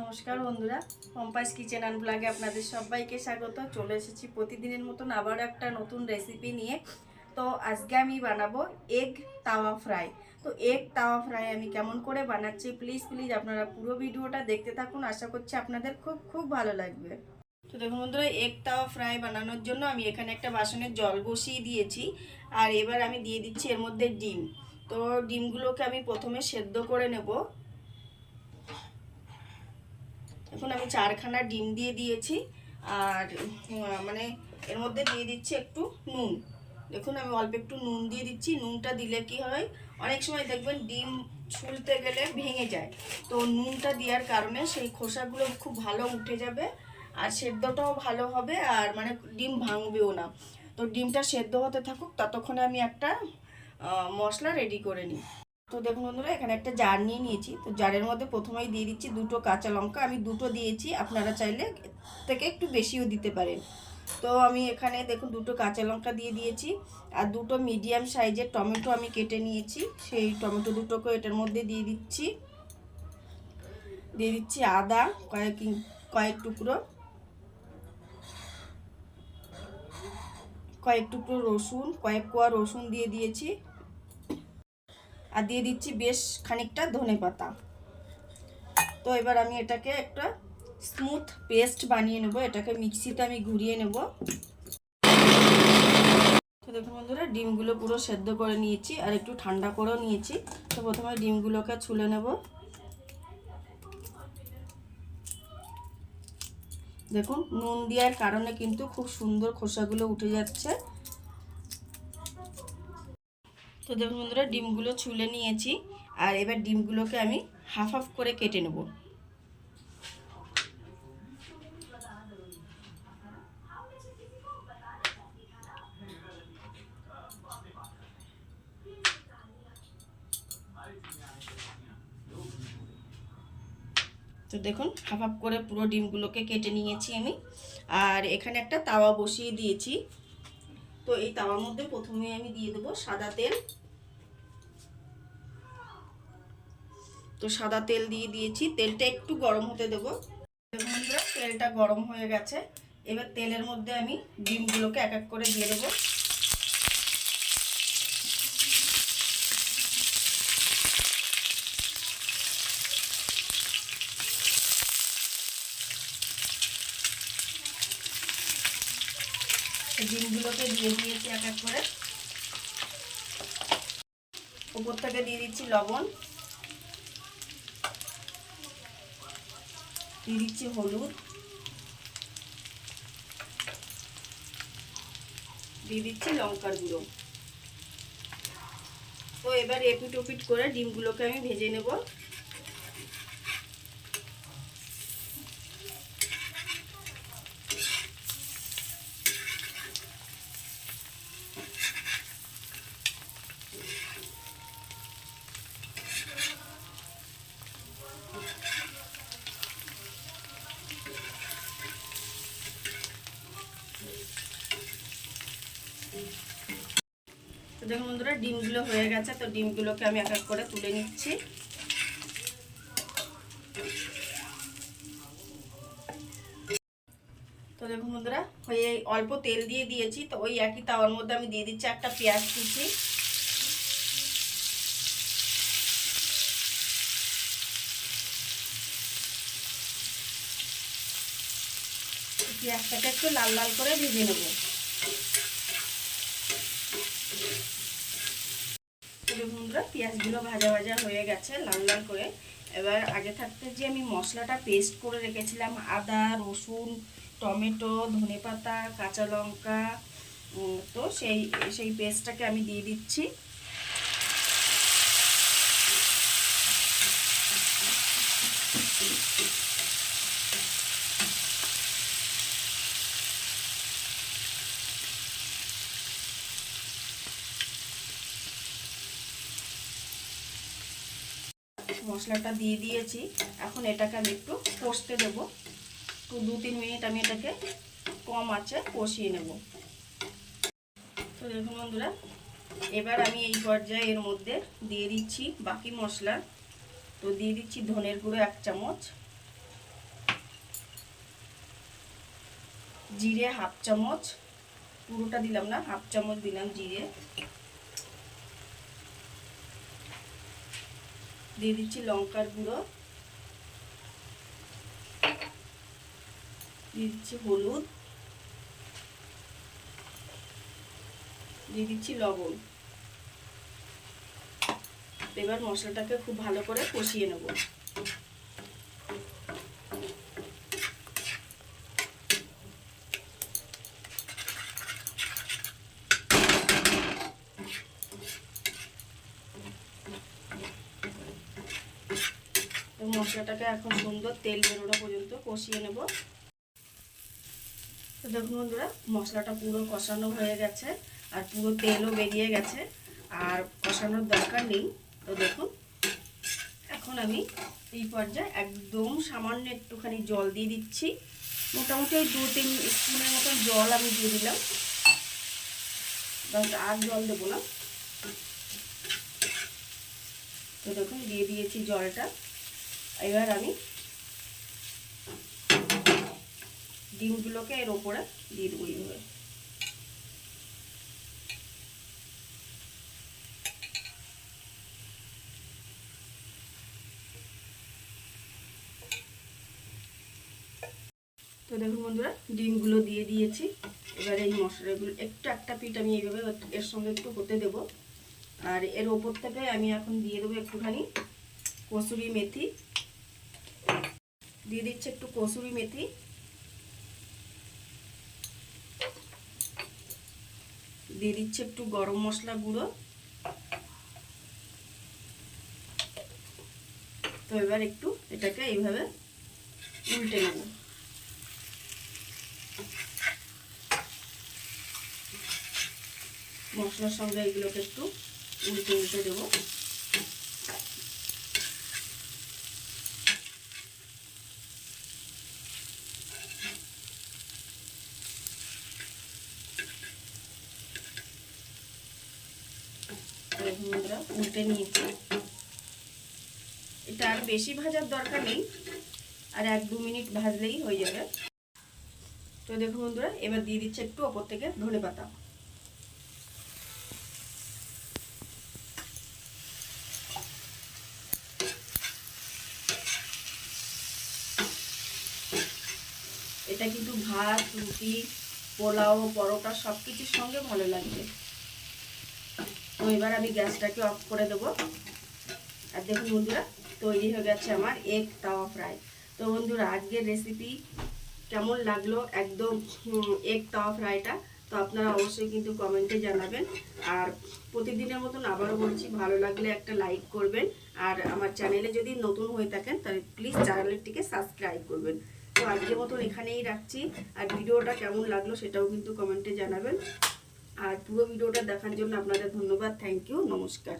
নমস্কার বন্ধুরা পম্পাস kitchen and ব্লগে আপনাদের সবাইকে স্বাগত। চলে এসেছি প্রতিদিনের মতন আবার একটা নতুন রেসিপি নিয়ে। তো আজকে আমি বানাবো এগ তাওয়া ফ্রাই তো এগ তাওয়া ফ্রাই আমি কেমন করে বানাচ্ছি প্লিজ প্লিজ আপনারা পুরো ভিডিওটা দেখতে থাকুন। আশা করছি আপনাদের খুব খুব ভালো লাগবে। তো দেখুন বন্ধুরা এগ তাওয়া ফ্রাই বানানোর জন্য আমি এখানে একটা বাসনের জল বসিয়ে দিয়েছি। আর এবার আমি দিয়ে দিচ্ছি এর মধ্যে ডিম। তো ডিমগুলোকে আমি প্রথমে সেদ্ধ করে নেব। এখন আমি চারখানা ডিম দিয়ে দিয়েছি আর মানে এর মধ্যে দিয়ে দিচ্ছি একটু নুন। দেখুন, আমি অল্প একটু নুন দিয়ে দিচ্ছি। নুনটা দিলে কি হয়, অনেক সময় দেখবেন ডিম ছুলতে গেলে ভেঙে যায়। তো নুনটা দেওয়ার কারণে সেই খোসাগুলো খুব ভালো উঠে যাবে আর সেদ্ধটাও ভালো হবে আর মানে ডিম ভাঙবেও না। তো ডিমটা সেদ্ধ হতে থাকুক, ততক্ষণে আমি একটা মশলা রেডি করে নিই। তো দেখুন বন্ধুরা, এখানে একটা জার নিয়ে নিয়েছি। তো জারের মধ্যে প্রথমেই দিয়ে দিচ্ছি দুটো কাঁচা লঙ্কা। আমি দুটো দিয়েছি, আপনারা চাইলে থেকে একটু বেশিও দিতে পারেন। তো আমি এখানে দেখুন দুটো কাঁচা লঙ্কা দিয়ে দিয়েছি, আর দুটো মিডিয়াম সাইজের টমেটো আমি কেটে নিয়েছি। সেই টমেটো দুটোকে এটার মধ্যে দিয়ে দিচ্ছি। দিয়ে দিচ্ছি আদা, কয়েক কয়েক টুকরো। কয়েক টুকরো রসুন, কয়েক কোয়া রসুন দিয়ে দিয়েছি। আর দিয়ে দিচ্ছি বেশ খানিকটা ধনে পাতা। তো এবার আমি এটাকে একটা স্মুথ পেস্ট বানিয়ে নেব, এটাকে মিক্সিতে আমি ঘুরিয়ে নেব। তো দেখুন বন্ধুরা, ডিমগুলো পুরো সেদ্ধ করে নিয়েছি আর একটু ঠান্ডা করেও নিয়েছি। তো প্রথমে ডিমগুলোকে ছুলে নেব। দেখুন, নুন দেওয়ার কারণে কিন্তু খুব সুন্দর খোসাগুলো উঠে যাচ্ছে। তো দেখুন বন্ধুরা, ডিমগুলো ছুলে নিয়েছি, আর এবার ডিমগুলোকে আমি হাফ হাফ করে কেটে নেব। তো দেখুন হাফ হাফ করে পুরো ডিমগুলোকে কেটে নিয়েছি আমি। আর এখানে একটা তাওয়া বসিয়ে দিয়েছি। তো এই তাওয়ার মধ্যে প্রথমে আমি দিয়ে দেবো সাদা তেল। তো সাদা তেল দিয়ে দিয়েছি। তেলটা একটু গরম হতে দেবো। তেলটা গরম হয়ে গেছে। এবার তেলের মধ্যে আমি ডিমগুলোকে এক এক করে দিয়ে দেবো। ডিমগুলোকে দিয়ে দিয়েছি এক এক করে। উপর থেকে দিয়ে দিচ্ছি লবণ। দিয়ে দিচ্ছি হলুদ। দিয়ে দিচ্ছি লঙ্কার গুঁড়ো। তো এবার এপিট ওপিট করে ডিমগুলোকে আমি ভেজে নেব। দেখুন বন্ধুরা, ডিমগুলো হয়ে গেছে, তো ডিমগুলোকে আমি এক এক করে তুলে নিচ্ছি। তো দেখুন বন্ধুরা এই অল্প তেল দিয়ে দিয়েছি, তো ওই একই তাওয়ার মধ্যে আমি দিয়ে দিচ্ছি একটা পেঁয়াজ কুচি। পেঁয়াজটাকে একটু লাল লাল করে ভেজে নেব। বন্ধুরা পেঁয়াজগুলো ভাজা ভাজা হয়ে গেছে লাল লাল করে। এবার আগে থাকতে যে আমি মশলাটা পেস্ট করে রেখেছিলাম, আদা, রসুন, টমেটো ধনে পাতা কাঁচা লঙ্কা তো সেই সেই পেস্টটাকে আমি দিয়ে দিচ্ছি। মশলাটা দিয়ে দিয়েছি। এখন এটাকে আমি একটু কষতে দেবো। একটু দু তিন মিনিট আমি এটাকে কম আছে কষিয়ে নেব। তো দেখুন বন্ধুরা, এবার আমি এই পর্যায়ে এর মধ্যে দিয়ে দিচ্ছি বাকি মশলা। তো দিয়ে দিচ্ছি ধনের গুঁড়ো এক চামচ। জিরে হাফ চামচ। পুরোটা দিলাম না, হাফ চামচ দিলাম জিরে। দিয়ে দিচ্ছি লঙ্কার গুঁড়ো। দিয়ে দিচ্ছি হলুদ। দিয়ে দিচ্ছি লবণ। এবার মশলাটাকে খুব ভালো করে কষিয়ে নেব। মশলাটাকে এখন সুন্দর তেল বেরোনো পর্যন্ত কষিয়ে নেব। তো দেখুন বন্ধুরা, মশলাটা পুরো কষানো হয়ে গেছে আর পুরো তেলও বেরিয়ে গেছে আর কষানোর দরকার নেই। তো দেখুন, এখন আমি এই পর্যায়ে একদম সামান্য একটুখানি জল দিয়ে দিচ্ছি। মোটামুটি ওই দু তিন স্পুনের মতন জল আমি দিয়ে দিলাম। আর জল দেবো না। তো দেখুন, দিয়ে দিয়েছি জলটা। এবার আমি ডিমগুলোকে এর ওপরে দিয়ে দেবো এইভাবে তো দেখুন বন্ধুরা, ডিমগুলো দিয়ে দিয়েছি। এবার এই মশলাগুলো, একটু একটা পিঠ আমি এইভাবে এর সঙ্গে একটু হতে দেব। আর এর ওপর থেকে আমি এখন দিয়ে দেবো একটুখানি কসুরি মেথি। দিয়ে দিচ্ছে একটু কসুরি মেথি। দিয়ে দিচ্ছে একটু গরম মশলা গুঁড়ো। তো এবার একটু এটাকে এইভাবে উল্টে নেব। মশলার সঙ্গে এগুলোকে একটু উল্টে উল্টে দেবো। বন্ধুরা উল্টে নিয়েছি। এটা আর বেশি ভাজার দরকার নেই, আর এক দু মিনিট ভাজলেই হয়ে যাবে। তো দেখুন বন্ধুরা, এবার দিয়ে দিচ্ছে একটু ওপর থেকে ধনে পাতা। এটা কিন্তু ভাত, রুটি, পোলাও, পরোটা সব কিছুর সঙ্গে ভালো লাগবে। এবার আমি গ্যাসটাকে অফ করে দেবো। আর দেখুন বন্ধুরা, তৈরি হয়ে গেছে আমার এগ তাওয়া ফ্রাই তো বন্ধুরা, আজকের রেসিপি কেমন লাগল একদম এগ তাওয়া ফ্রাইটা তো আপনারা অবশ্যই কিন্তু কমেন্টে জানাবেন। আর প্রতিদিনের মতন আবারও বলছি, ভালো লাগলে একটা লাইক করবেন। আর আমার চ্যানেলে যদি নতুন হয়ে থাকেন, তাহলে প্লিজ চ্যানেলটিকে সাবস্ক্রাইব করবেন। তো আজকের মতন এখানেই রাখছি। আর ভিডিওটা কেমন লাগল সেটাও কিন্তু কমেন্টে জানাবেন। আর পুরো ভিডিওটা দেখার জন্য আপনাদের ধন্যবাদ থ্যাংক ইউ নমস্কার।